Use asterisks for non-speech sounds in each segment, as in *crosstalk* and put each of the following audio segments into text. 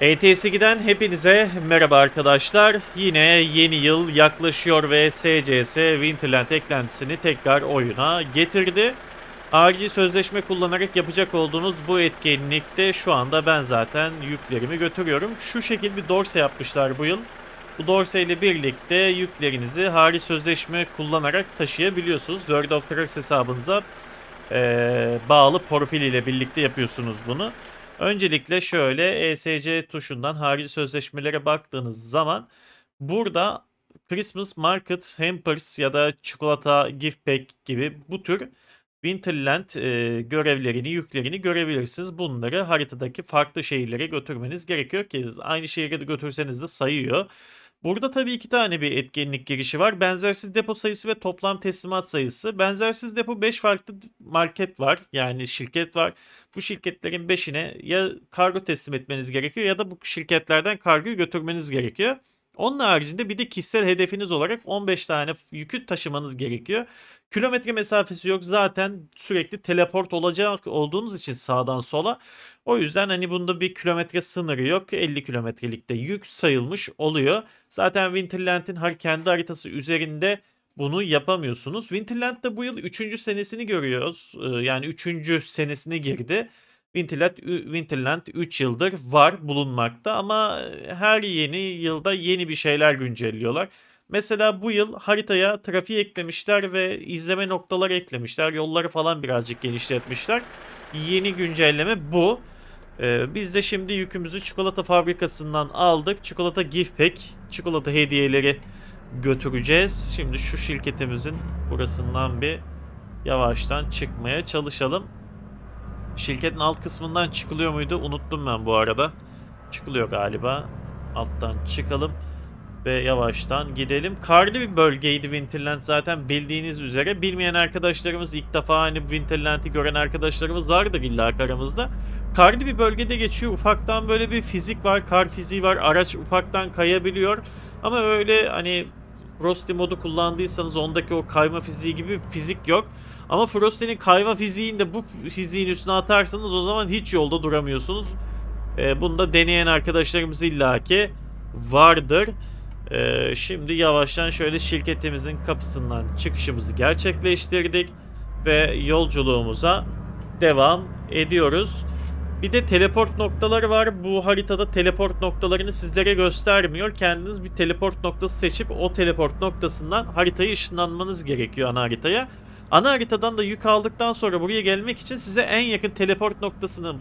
ETS2'den hepinize merhaba arkadaşlar. Yine yeni yıl yaklaşıyor ve SCS Winterland eklentisini tekrar oyuna getirdi. Harici sözleşme kullanarak yapacak olduğunuz bu etkinlikte şu anda ben zaten yüklerimi götürüyorum. Şu şekil bir dorse yapmışlar bu yıl. Bu dorse ile birlikte yüklerinizi harici sözleşme kullanarak taşıyabiliyorsunuz. World of Trucks hesabınıza eee, bağlı profil ile birlikte yapıyorsunuz bunu. Öncelikle şöyle ESC tuşundan harici sözleşmelere baktığınız zaman burada Christmas Market Hampers ya da çikolata gift pack gibi bu tür Winterland e, görevlerini, yüklerini görebilirsiniz. Bunları haritadaki farklı şehirlere götürmeniz gerekiyor ki aynı şehire de götürseniz de sayıyor. Burada tabii iki tane bir etkinlik girişi var. Benzersiz depo sayısı ve toplam teslimat sayısı. Benzersiz depo 5 farklı market var. Yani şirket var. Bu şirketlerin 5'ine ya kargo teslim etmeniz gerekiyor ya da bu şirketlerden kargoyu götürmeniz gerekiyor. Onun haricinde bir de kişisel hedefiniz olarak 15 tane yükü taşımanız gerekiyor. Kilometre mesafesi yok. Zaten sürekli teleport olacak olduğunuz için sağdan sola. O yüzden hani bunda bir kilometre sınırı yok. 50 kilometrelikte yük sayılmış oluyor. Zaten Winterland'in kendi haritası üzerinde bunu yapamıyorsunuz. Winterland da bu yıl 3. senesini görüyoruz. Ee, Yani 3. senesine girdi. Winterland, Winterland 3 yıldır var bulunmakta ama her yeni yılda yeni bir şeyler güncelliyorlar. Mesela bu yıl haritaya trafiği eklemişler ve izleme noktaları eklemişler. Yolları falan birazcık genişletmişler. Yeni güncelleme bu. Ee, biz de şimdi yükümüzü çikolata fabrikasından aldık. Çikolata gift pack, çikolata hediyeleri götüreceğiz. Şimdi şu şirketimizin burasından bir yavaştan çıkmaya çalışalım. Şirketin alt kısmından çıkılıyor muydu? Unuttum ben bu arada. Çıkılıyor galiba. Alttan çıkalım ve yavaştan gidelim. Karlı bir bölgeydi Winterland zaten bildiğiniz üzere. Bilmeyen arkadaşlarımız ilk defa hani Winterland'i gören arkadaşlarımız vardır illa aramızda. Karlı bir bölgede geçiyor. Ufaktan böyle bir fizik var. Kar fiziği var. Araç ufaktan kayabiliyor. Ama öyle hani Frosty modu kullandıysanız ondaki o kayma fiziği gibi fizik yok. Ama Frosty'nin kayma fiziğini de bu fiziğin üstüne atarsanız o zaman hiç yolda duramıyorsunuz. Ee, bunu da deneyen arkadaşlarımız illaki vardır. Ee, şimdi yavaştan şöyle şirketimizin kapısından çıkışımızı gerçekleştirdik ve yolculuğumuza devam ediyoruz. Bir de teleport noktaları var. Bu haritada teleport noktalarını sizlere göstermiyor. Kendiniz bir teleport noktası seçip o teleport noktasından haritayı ışınlanmanız gerekiyor ana haritaya. Ana haritadan da yük aldıktan sonra buraya gelmek için size en yakın teleport noktasını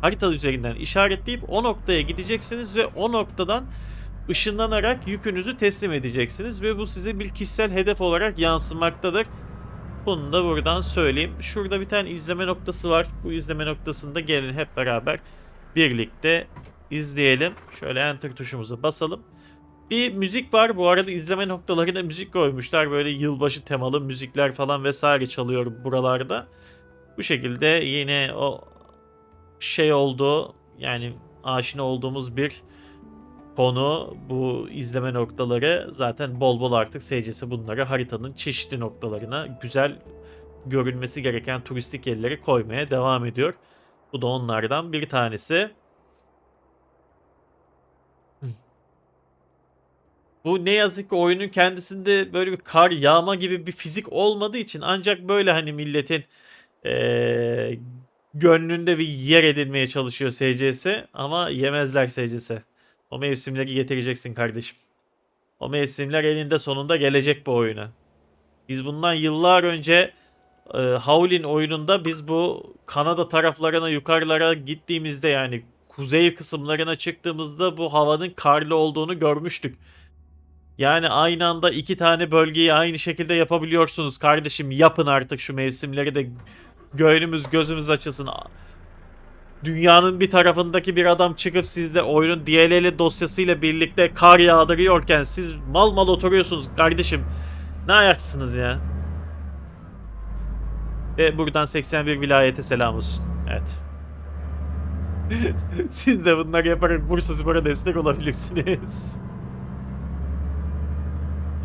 harita üzerinden işaretleyip o noktaya gideceksiniz ve o noktadan ışınlanarak yükünüzü teslim edeceksiniz ve bu size bir kişisel hedef olarak yansımaktadır. Bunu da buradan söyleyeyim. Şurada bir tane izleme noktası var. Bu izleme noktasında gelin hep beraber birlikte izleyelim. Şöyle enter tuşumuza basalım. Bir müzik var. Bu arada izleme noktalarına müzik koymuşlar. Böyle yılbaşı temalı müzikler falan vesaire çalıyor buralarda. Bu şekilde yine o şey oldu. Yani aşina olduğumuz bir konu bu izleme noktaları zaten bol bol artık SCS bunları haritanın çeşitli noktalarına güzel görülmesi gereken turistik yerleri koymaya devam ediyor. Bu da onlardan bir tanesi. Bu ne yazık ki oyunun kendisinde böyle bir kar yağma gibi bir fizik olmadığı için ancak böyle hani milletin eee, gönlünde bir yer edinmeye çalışıyor SCS ama yemezler SCS. O mevsimleri getireceksin kardeşim. O mevsimler elinde sonunda gelecek bu oyuna. Biz bundan yıllar önce e, Howlin oyununda biz bu Kanada taraflarına yukarılara gittiğimizde yani kuzey kısımlarına çıktığımızda bu havanın karlı olduğunu görmüştük. Yani aynı anda iki tane bölgeyi aynı şekilde yapabiliyorsunuz kardeşim. Yapın artık şu mevsimleri de gönlümüz gözümüz açılsın. Dünyanın bir tarafındaki bir adam çıkıp sizle oyunun DLL dosyasıyla birlikte kar yağdırıyorken siz mal mal oturuyorsunuz kardeşim. Ne ayaksınız ya? Ve buradan 81 vilayete selam olsun. Evet. *laughs* siz de bunları yaparak Bursa Spor'a destek olabilirsiniz. *laughs*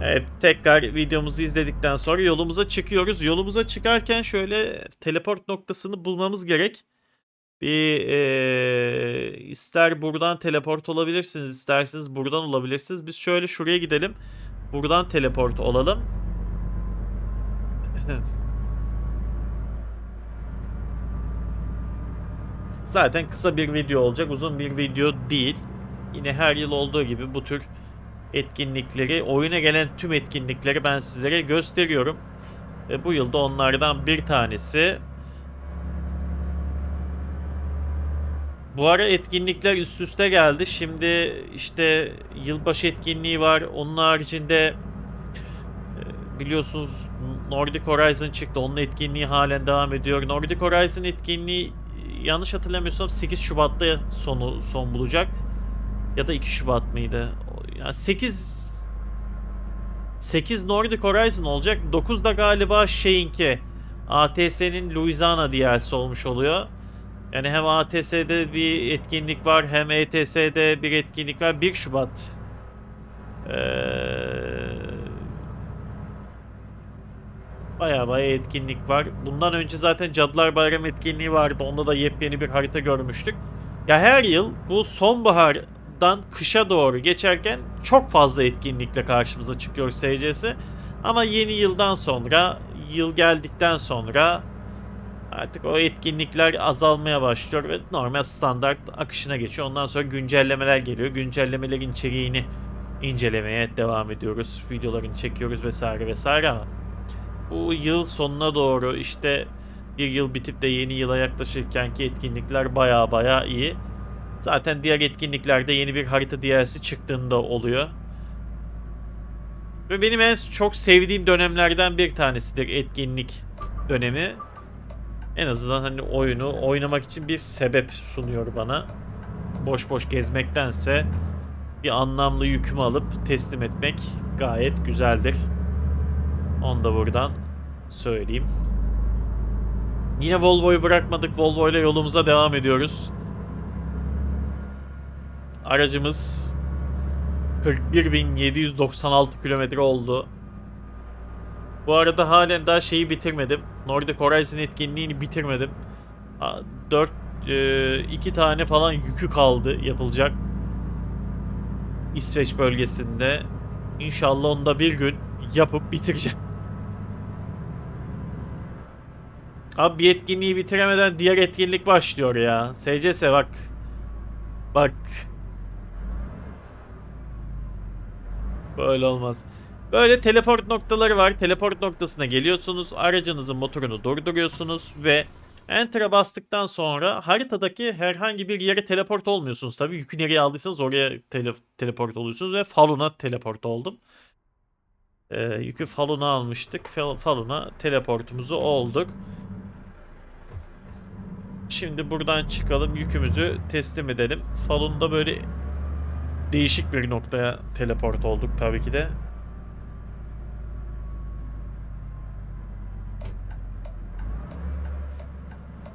Evet tekrar videomuzu izledikten sonra yolumuza çıkıyoruz. Yolumuza çıkarken şöyle teleport noktasını bulmamız gerek. Bir eee, ister buradan teleport olabilirsiniz, isterseniz buradan olabilirsiniz. Biz şöyle şuraya gidelim. Buradan teleport olalım. *laughs* Zaten kısa bir video olacak. Uzun bir video değil. Yine her yıl olduğu gibi bu tür etkinlikleri, oyuna gelen tüm etkinlikleri ben sizlere gösteriyorum. Ve bu yılda onlardan bir tanesi. Bu ara etkinlikler üst üste geldi. Şimdi işte yılbaşı etkinliği var. Onun haricinde e, biliyorsunuz Nordic Horizon çıktı. Onun etkinliği halen devam ediyor. Nordic Horizon etkinliği yanlış hatırlamıyorsam 8 Şubat'ta sonu son bulacak. Ya da 2 Şubat mıydı? Yani 8 8 Nordic Horizon olacak. 9 da galiba şeyinki ATS'nin Louisiana DLC'si olmuş oluyor. Yani hem ATS'de bir etkinlik var hem ETS'de bir etkinlik var. 1 Şubat. Ee, baya baya etkinlik var. Bundan önce zaten Cadılar Bayramı etkinliği vardı. Onda da yepyeni bir harita görmüştük. Ya her yıl bu sonbahardan kışa doğru geçerken çok fazla etkinlikle karşımıza çıkıyor SCS. Ama yeni yıldan sonra, yıl geldikten sonra artık o etkinlikler azalmaya başlıyor ve normal standart akışına geçiyor. Ondan sonra güncellemeler geliyor. Güncellemelerin içeriğini incelemeye devam ediyoruz. Videolarını çekiyoruz vesaire vesaire ama bu yıl sonuna doğru işte bir yıl bitip de yeni yıla yaklaşırkenki etkinlikler baya baya iyi. Zaten diğer etkinliklerde yeni bir harita DLC'si çıktığında oluyor. Ve benim en çok sevdiğim dönemlerden bir tanesidir etkinlik dönemi. En azından hani oyunu oynamak için bir sebep sunuyor bana. Boş boş gezmektense bir anlamlı yükümü alıp teslim etmek gayet güzeldir. Onu da buradan söyleyeyim. Yine Volvo'yu bırakmadık. Volvo ile yolumuza devam ediyoruz. Aracımız 41.796 kilometre oldu. Bu arada halen daha şeyi bitirmedim. Nordic Horizon etkinliğini bitirmedim. 4 2 tane falan yükü kaldı yapılacak. İsveç bölgesinde. İnşallah onu da bir gün yapıp bitireceğim. Abi bir etkinliği bitiremeden diğer etkinlik başlıyor ya. SCS bak. Bak. Böyle olmaz. Böyle teleport noktaları var. Teleport noktasına geliyorsunuz. Aracınızın motorunu durduruyorsunuz ve Enter'a bastıktan sonra haritadaki herhangi bir yere teleport olmuyorsunuz. Tabii yükü nereye aldıysanız oraya tele teleport oluyorsunuz ve Falun'a teleport oldum. Ee, yükü Falun'a almıştık. Falun'a teleportumuzu olduk. Şimdi buradan çıkalım yükümüzü teslim edelim. Falun'da böyle değişik bir noktaya teleport olduk tabii ki de.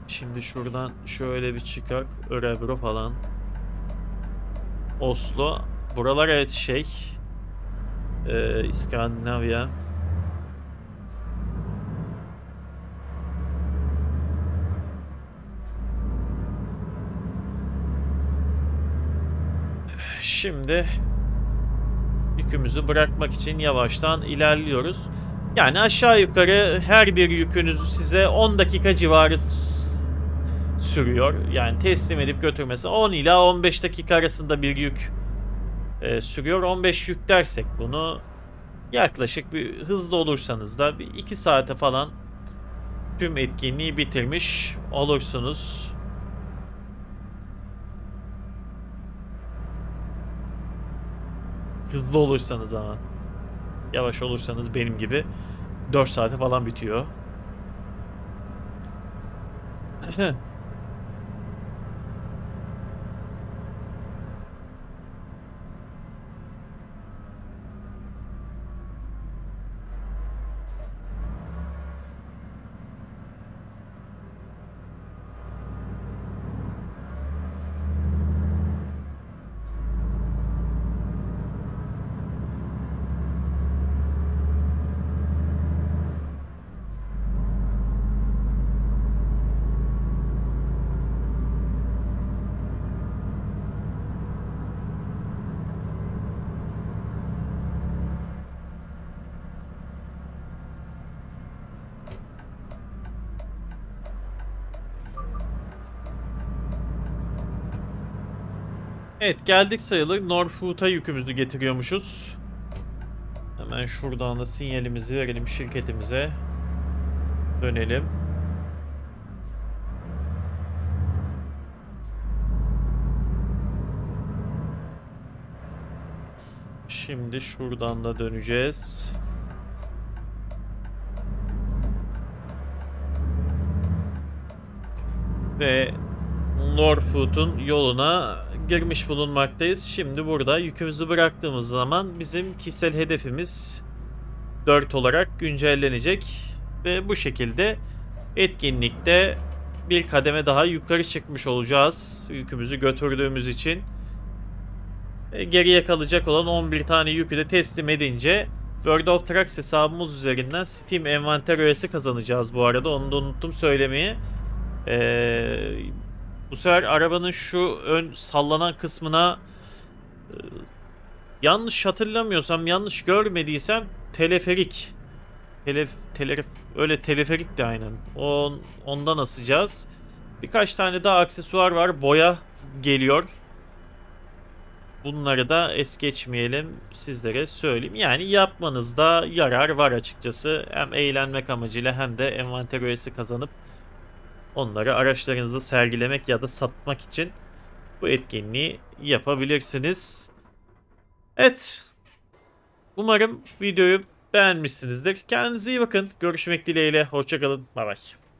Şimdi şuradan şöyle bir çıkak. Örebro falan. Oslo. Buralar evet şey. Ee, İskandinavya. Şimdi yükümüzü bırakmak için yavaştan ilerliyoruz. Yani aşağı yukarı her bir yükünüzü size 10 dakika civarı sürüyor. Yani teslim edip götürmesi 10 ila 15 dakika arasında bir yük e, sürüyor. 15 yük dersek bunu yaklaşık bir hızlı olursanız da bir 2 saate falan tüm etkinliği bitirmiş olursunuz. Hızlı olursanız ama. Yavaş olursanız benim gibi 4 saate falan bitiyor. *laughs* Evet geldik sayılır. Norfoot'a yükümüzü getiriyormuşuz. Hemen şuradan da sinyalimizi verelim şirketimize. Dönelim. Şimdi şuradan da döneceğiz. Ve Norfoot'un yoluna girmiş bulunmaktayız. Şimdi burada yükümüzü bıraktığımız zaman bizim kişisel hedefimiz 4 olarak güncellenecek. Ve bu şekilde etkinlikte bir kademe daha yukarı çıkmış olacağız. Yükümüzü götürdüğümüz için. E, Geriye kalacak olan 11 tane yükü de teslim edince World of Trucks hesabımız üzerinden Steam envanter öğesi kazanacağız bu arada. Onu da unuttum söylemeyi. Ee, bu sefer arabanın şu ön sallanan kısmına e, yanlış hatırlamıyorsam, yanlış görmediysem teleferik. Telef, telef, öyle teleferik de aynen. On, ondan asacağız. Birkaç tane daha aksesuar var. Boya geliyor. Bunları da es geçmeyelim sizlere söyleyeyim. Yani yapmanızda yarar var açıkçası. Hem eğlenmek amacıyla hem de envanter öğesi kazanıp onları araçlarınızda sergilemek ya da satmak için bu etkinliği yapabilirsiniz. Evet. Umarım videoyu beğenmişsinizdir. Kendinize iyi bakın. Görüşmek dileğiyle. Hoşçakalın. Bay bay.